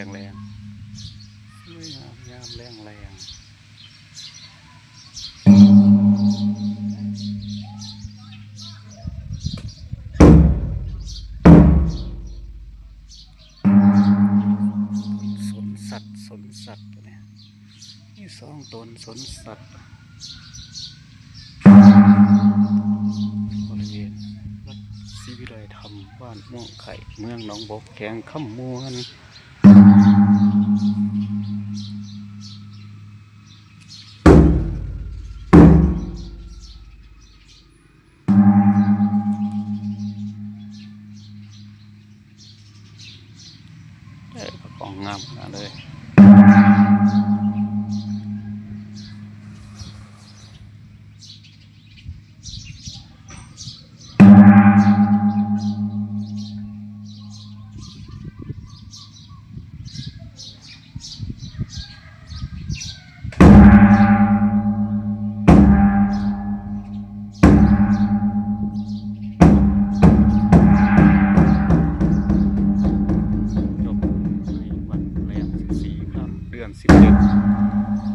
แรงแรงยงามแรงแรงสนสัตว์สนสัตว์เนี่ยนี่สองตนสนสัตว์บริเวณวัดศรีวิไลธรบ้านม่วงไข่ เมืองหนองบกแขงขมวน con ngâm ở à, đây. anos, 5.